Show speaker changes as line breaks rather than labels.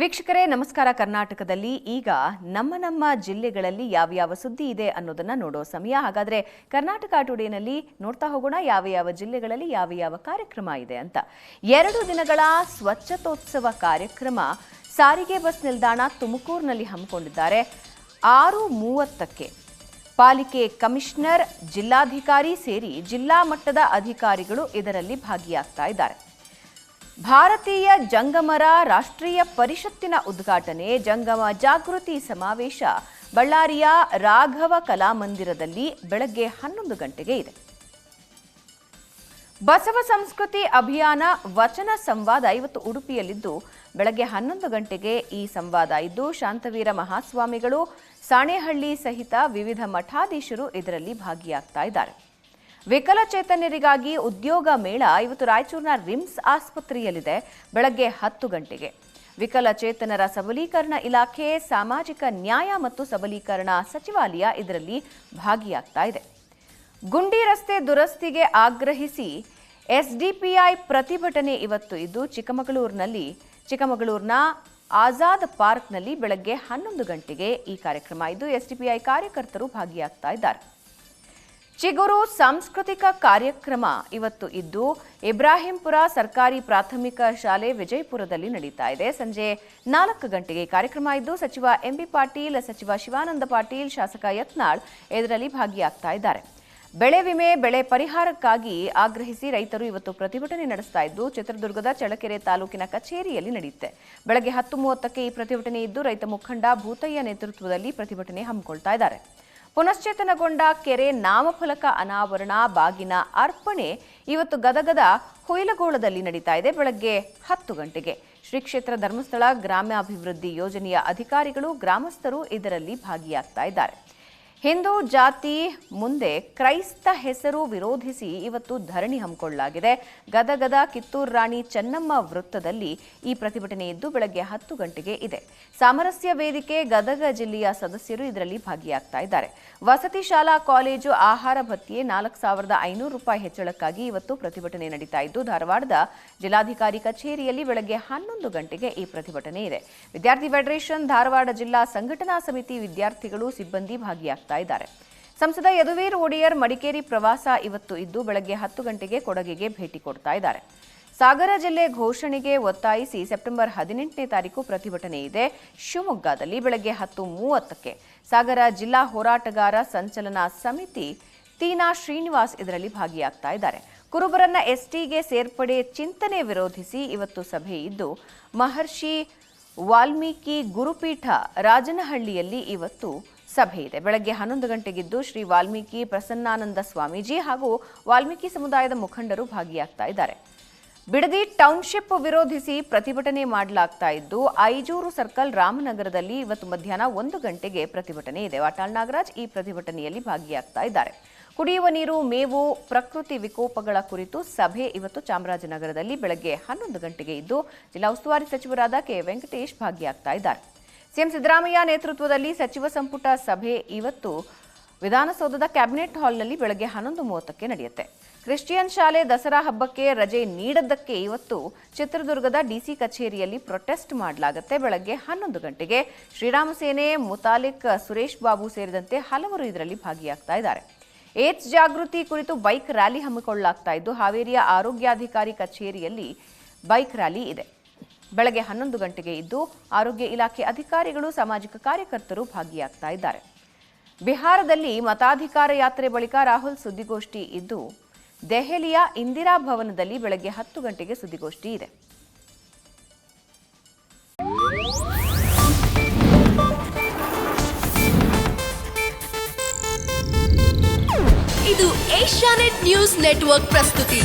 ವೀಕ್ಷಕರೇ, ನಮಸ್ಕಾರ. ಕರ್ನಾಟಕದಲ್ಲಿ ಈಗ ನಮ್ಮ ನಮ್ಮ ಜಿಲ್ಲೆಗಳಲ್ಲಿ ಯಾವ ಯಾವ ಸುದ್ದಿ ಇದೆ ಅನ್ನೋದನ್ನ ನೋಡೋ ಸಮಯ. ಹಾಗಾದ್ರೆ ಕರ್ನಾಟಕ ಟುಡೇನಲ್ಲಿ ನೋಡ್ತಾ ಹೋಗೋಣ. ಯಾವ ಯಾವ ಜಿಲ್ಲೆಗಳಲ್ಲಿ ಯಾವ ಯಾವ ಕಾರ್ಯಕ್ರಮ ಇದೆ ಅಂತ. ಎರಡು ದಿನಗಳ ಸ್ವಚ್ಛತೋತ್ಸವ ಕಾರ್ಯಕ್ರಮ ಸಾರಿಗೆ ಬಸ್ ನಿಲ್ದಾಣ ತುಮಕೂರಿನಲ್ಲಿ ಹಮ್ಮಿಕೊಂಡಿದ್ದಾರೆ. ಆರು ಮೂವತ್ತಕ್ಕೆ ಪಾಲಿಕೆ ಕಮಿಷನರ್, ಜಿಲ್ಲಾಧಿಕಾರಿ ಸೇರಿ ಜಿಲ್ಲಾ ಮಟ್ಟದ ಅಧಿಕಾರಿಗಳು ಇದರಲ್ಲಿ ಭಾಗಿಯಾಗ್ತಾ ಇದ್ದಾರೆ. ಭಾರತೀಯ ಜಂಗಮರ ರಾಷ್ಟ್ರೀಯ ಪರಿಷತ್ತಿನ ಉದ್ಘಾಟನೆ, ಜಂಗಮ ಜಾಗೃತಿ ಸಮಾವೇಶ. ಬಳ್ಳಾರಿಯ ರಾಘವ ಕಲಾಮಂದಿರದಲ್ಲಿ ಬೆಳಗ್ಗೆ ಹನ್ನೊಂದು ಗಂಟೆಗೆ ಇದೆ. ಬಸವ ಸಂಸ್ಕೃತಿ ಅಭಿಯಾನ ವಚನ ಸಂವಾದ ಇವತ್ತು ಉಡುಪಿಯಲ್ಲಿದ್ದು, ಬೆಳಗ್ಗೆ ಹನ್ನೊಂದು ಗಂಟೆಗೆ ಈ ಸಂವಾದ ಇದ್ದು, ಶಾಂತವೀರ ಮಹಾಸ್ವಾಮಿಗಳು, ಸಾಣೇಹಳ್ಳಿ ಸಹಿತ ವಿವಿಧ ಮಠಾಧೀಶರು ಇದರಲ್ಲಿ ಭಾಗಿಯಾಗ್ತಾ ಇದ್ದಾರೆ. ವಿಕಲಚೇತನ್ಯರಿಗಾಗಿ ಉದ್ಯೋಗ ಮೇಳ ಇವತ್ತು ರಾಯಚೂರಿನ ರಿಮ್ಸ್ ಆಸ್ಪತ್ರೆಯಲ್ಲಿದೆ. ಬೆಳಗ್ಗೆ ಹತ್ತು ಗಂಟೆಗೆ. ವಿಕಲಚೇತನರ ಸಬಲೀಕರಣ ಇಲಾಖೆ, ಸಾಮಾಜಿಕ ನ್ಯಾಯ ಮತ್ತು ಸಬಲೀಕರಣ ಸಚಿವಾಲಯ ಇದರಲ್ಲಿ ಭಾಗಿಯಾಗ್ತಾ ಇದೆ. ಗುಂಡಿ ರಸ್ತೆ ದುರಸ್ತಿಗೆ ಆಗ್ರಹಿಸಿ ಎಸ್ಡಿಪಿಐ ಪ್ರತಿಭಟನೆ ಇವತ್ತು ಇದ್ದು, ಚಿಕ್ಕಮಗಳೂರಿನಲ್ಲಿ, ಚಿಕ್ಕಮಗಳೂರಿನ ಆಜಾದ್ ಪಾರ್ಕ್ನಲ್ಲಿ ಬೆಳಗ್ಗೆ ಹನ್ನೊಂದು ಗಂಟೆಗೆ ಈ ಕಾರ್ಯಕ್ರಮ ಇದ್ದು, ಎಸ್ಡಿಪಿಐ ಕಾರ್ಯಕರ್ತರು ಭಾಗಿಯಾಗ್ತಾ ಇದ್ದಾರೆ. ಚಿಗುರು ಸಾಂಸ್ಕೃತಿಕ ಕಾರ್ಯಕ್ರಮ ಇವತ್ತು ಇದ್ದು ಇಬ್ರಾಹಿಂಪುರ ಸರ್ಕಾರಿ ಪ್ರಾಥಮಿಕ ಶಾಲೆ ವಿಜಯಪುರದಲ್ಲಿ ನಡೀತಾ ಇದೆ. ಸಂಜೆ ನಾಲ್ಕು ಗಂಟೆಗೆ ಕಾರ್ಯಕ್ರಮ ಇದ್ದು ಸಚಿವ ಎಂಬಿ ಪಾಟೀಲ್, ಸಚಿವ ಶಿವಾನಂದ ಪಾಟೀಲ್, ಶಾಸಕ ಯತ್ನಾಳ್ ಇದರಲ್ಲಿ ಭಾಗಿಯಾಗ್ತಾ ಇದ್ದಾರೆ. ಬೆಳೆ ವಿಮೆ, ಬೆಳೆ ಪರಿಹಾರಕ್ಕಾಗಿ ಆಗ್ರಹಿಸಿ ರೈತರು ಇವತ್ತು ಪ್ರತಿಭಟನೆ ನಡೆಸ್ತಾ ಇದ್ದು ಚಿತ್ರದುರ್ಗದ ಚಳಕೆರೆ ತಾಲೂಕಿನ ಕಚೇರಿಯಲ್ಲಿ ನಡೆಯುತ್ತೆ. ಬೆಳಗ್ಗೆ ಹತ್ತು ಮೂವತ್ತಕ್ಕೆ ಈ ಪ್ರತಿಭಟನೆ ಇದ್ದು ರೈತ ಮುಖಂಡ ಭೂತಯ್ಯ ನೇತೃತ್ವದಲ್ಲಿ ಪ್ರತಿಭಟನೆ ಹಮ್ಮಿಕೊಳ್ತಾ ಇದ್ದಾರೆ. ಪುನಶ್ಚೇತನಗೊಂಡ ಕೆರೆ ನಾಮಫಲಕ ಅನಾವರಣ ಬಾಗಿನ ಅರ್ಪಣೆ ಇವತ್ತು ಗದಗದ ಹುಯಿಲಗೋಳದಲ್ಲಿ ನಡೀತಾ ಇದೆ. ಬೆಳಗ್ಗೆ ಹತ್ತು ಗಂಟೆಗೆ ಶ್ರೀ ಕ್ಷೇತ್ರ ಧರ್ಮಸ್ಥಳ ಗ್ರಾಮ್ಯಾಭಿವೃದ್ಧಿ ಯೋಜನೆಯ ಅಧಿಕಾರಿಗಳು, ಗ್ರಾಮಸ್ಥರು ಇದರಲ್ಲಿ ಭಾಗಿಯಾಗ್ತಾ ಇದ್ದಾರೆ. ಹಿಂದೂ ಜಾತಿ ಮುಂದೆ ಕ್ರೈಸ್ತ ಹೆಸರು ವಿರೋಧಿಸಿ ಇವತ್ತು ಧರಣಿ ಹಮ್ಮಿಕೊಳ್ಳಲಾಗಿದೆ. ಗದಗದ ಕಿತ್ತೂರು ರಾಣಿ ಚೆನ್ನಮ್ಮ ವೃತ್ತದಲ್ಲಿ ಈ ಪ್ರತಿಭಟನೆ ಇದ್ದು ಬೆಳಗ್ಗೆ ಹತ್ತು ಗಂಟೆಗೆ ಇದೆ. ಸಾಮರಸ್ಯ ವೇದಿಕೆ ಗದಗ ಜಿಲ್ಲೆಯ ಸದಸ್ಯರು ಇದರಲ್ಲಿ ಭಾಗಿಯಾಗ್ತಾ ಇದ್ದಾರೆ. ವಸತಿ ಶಾಲಾ, ಕಾಲೇಜು, ಆಹಾರ ಭತ್ಯೆ ನಾಲ್ಕು ಸಾವಿರದ ಐನೂರು ರೂಪಾಯಿ ಹೆಚ್ಚಳಕ್ಕಾಗಿ ಇವತ್ತು ಪ್ರತಿಭಟನೆ ನಡೀತಾ ಇದ್ದು, ಧಾರವಾಡದ ಜಿಲ್ಲಾಧಿಕಾರಿ ಕಚೇರಿಯಲ್ಲಿ ಬೆಳಗ್ಗೆ ಹನ್ನೊಂದು ಗಂಟೆಗೆ ಈ ಪ್ರತಿಭಟನೆ ಇದೆ. ವಿದ್ಯಾರ್ಥಿ ಫೆಡರೇಷನ್ ಧಾರವಾಡ ಜಿಲ್ಲಾ ಸಂಘಟನಾ ಸಮಿತಿ ವಿದ್ಯಾರ್ಥಿಗಳು ಸಿಬ್ಬಂದಿ ಇದ್ದಾರೆ. ಸಂಸದ ಯದುವೀರ್ ಒಡೆಯರ್ ಮಡಿಕೇರಿ ಪ್ರವಾಸ ಇವತ್ತು ಇದ್ದು ಬೆಳಗ್ಗೆ ಹತ್ತು ಗಂಟೆಗೆ ಕೊಡಗಿಗೆ ಭೇಟಿ ಕೊಡ್ತಾ ಇದ್ದಾರೆ. ಸಾಗರ ಜಿಲ್ಲೆ ಘೋಷಣೆಗೆ ಒತ್ತಾಯಿಸಿ ಸೆಪ್ಟೆಂಬರ್ ಹದಿನೆಂಟನೇ ತಾರೀಕು ಪ್ರತಿಭಟನೆ ಇದೆ. ಶಿವಮೊಗ್ಗದಲ್ಲಿ ಬೆಳಗ್ಗೆ ಹತ್ತು ಮೂವತ್ತಕ್ಕೆ ಸಾಗರ ಜಿಲ್ಲಾ ಹೋರಾಟಗಾರ ಸಂಚಲನ ಸಮಿತಿ ತೀನಾ ಶ್ರೀನಿವಾಸ್ ಇದರಲ್ಲಿ ಭಾಗಿಯಾಗ್ತಾ ಇದ್ದಾರೆ. ಕುರುಬರನ್ನ ಎಸ್ಟಿಗೆ ಸೇರ್ಪಡೆ ಚಿಂತನೆ ವಿರೋಧಿಸಿ ಇವತ್ತು ಸಭೆ ಇದ್ದು, ಮಹರ್ಷಿ ವಾಲ್ಮೀಕಿ ಗುರುಪೀಠ ರಾಜನಹಳ್ಳಿಯಲ್ಲಿ ಇವತ್ತು ಸಭೆ ಇದೆ. ಬೆಳಗ್ಗೆ ಹನ್ನೊಂದು ಗಂಟೆಗಿದ್ದು ಶ್ರೀ ವಾಲ್ಮೀಕಿ ಪ್ರಸನ್ನಾನಂದ ಸ್ವಾಮೀಜಿ ಹಾಗೂ ವಾಲ್ಮೀಕಿ ಸಮುದಾಯದ ಮುಖಂಡರು ಭಾಗಿಯಾಗ್ತಾ ಇದ್ದಾರೆ. ಬಿಡದಿ ಟೌನ್ಶಿಪ್ ವಿರೋಧಿಸಿ ಪ್ರತಿಭಟನೆ ಮಾಡಲಾಗ್ತಾ ಇದ್ದು, ಐಜೂರು ಸರ್ಕಲ್ ರಾಮನಗರದಲ್ಲಿ ಇವತ್ತು ಮಧ್ಯಾಹ್ನ ಒಂದು ಗಂಟೆಗೆ ಪ್ರತಿಭಟನೆ ಇದೆ. ವಾಟಾಳ್ ನಾಗರಾಜ್ ಈ ಪ್ರತಿಭಟನೆಯಲ್ಲಿ ಭಾಗಿಯಾಗ್ತಾ ಇದ್ದಾರೆ. ಕುಡಿಯುವ ನೀರು, ಮೇವು, ಪ್ರಕೃತಿ ವಿಕೋಪಗಳ ಕುರಿತು ಸಭೆ ಇವತ್ತು ಚಾಮರಾಜನಗರದಲ್ಲಿ ಬೆಳಗ್ಗೆ ಹನ್ನೊಂದು ಗಂಟೆಗೆ ಇದ್ದು, ಜಿಲ್ಲಾ ಉಸ್ತುವಾರಿ ಸಚಿವರಾದ ಕೆ. ವೆಂಕಟೇಶ್ ಭಾಗಿಯಾಗ್ತಾ ಇದ್ದಾರೆ. ಸಿಎಂ ಸಿದ್ದರಾಮಯ್ಯ ನೇತೃತ್ವದಲ್ಲಿ ಸಚಿವ ಸಂಪುಟ ಸಭೆ ಇವತ್ತು. ವಿಧಾನಸೌಧದ ಕ್ಯಾಬಿನೆಟ್ ಹಾಲ್ನಲ್ಲಿ ಬೆಳಗ್ಗೆ ಹನ್ನೊಂದು ಮೂವತ್ತಕ್ಕೆ ನಡೆಯುತ್ತೆ. ಕ್ರಿಶ್ಚಿಯನ್ ಶಾಲೆ ದಸರಾ ಹಬ್ಬಕ್ಕೆ ರಜೆ ನೀಡದ್ದಕ್ಕೆ ಇವತ್ತು ಚಿತ್ರದುರ್ಗದ ಡಿಸಿ ಕಚೇರಿಯಲ್ಲಿ ಪ್ರೊಟೆಸ್ಟ್ ಮಾಡಲಾಗುತ್ತೆ ಬೆಳಗ್ಗೆ ಹನ್ನೊಂದು ಗಂಟೆಗೆ. ಶ್ರೀರಾಮ ಸೇನೆ ಮುತಾಲಿಕ್ ಸುರೇಶ್ ಬಾಬು ಸೇರಿದಂತೆ ಹಲವರು ಇದರಲ್ಲಿ ಭಾಗಿಯಾಗ್ತಾ ಇದ್ದಾರೆ. ಏಡ್ಸ್ ಜಾಗೃತಿ ಕುರಿತು ಬೈಕ್ ರ್ಯಾಲಿ ಹಮ್ಮಿಕೊಳ್ಳಲಾಗ್ತಾ ಇದ್ದು, ಹಾವೇರಿಯ ಆರೋಗ್ಯಾಧಿಕಾರಿ ಕಚೇರಿಯಲ್ಲಿ ಬೈಕ್ ರ್ಯಾಲಿ ಇದೆ. ಬೆಳಗ್ಗೆ ಹನ್ನೊಂದು ಗಂಟೆಗೆ ಇದ್ದು ಆರೋಗ್ಯ ಇಲಾಖೆ ಅಧಿಕಾರಿಗಳು, ಸಾಮಾಜಿಕ ಕಾರ್ಯಕರ್ತರು ಭಾಗಿಯಾಗ್ತಾ ಇದ್ದಾರೆ. ಬಿಹಾರದಲ್ಲಿ ಮತಾಧಿಕಾರ ಯಾತ್ರೆ ಬಳಿಕ ರಾಹುಲ್ ಸುದ್ದಿಗೋಷ್ಠಿ ಇದ್ದು, ದೆಹಲಿಯ ಇಂದಿರಾ ಭವನದಲ್ಲಿ ಬೆಳಗ್ಗೆ ಹತ್ತು ಗಂಟೆಗೆ ಸುದ್ದಿಗೋಷ್ಠಿ ಇದೆ.
ಇದು ಏಷ್ಯಾನೆಟ್ ನ್ಯೂಸ್ ನೆಟ್ವರ್ಕ್ ಪ್ರಸ್ತುತಿ.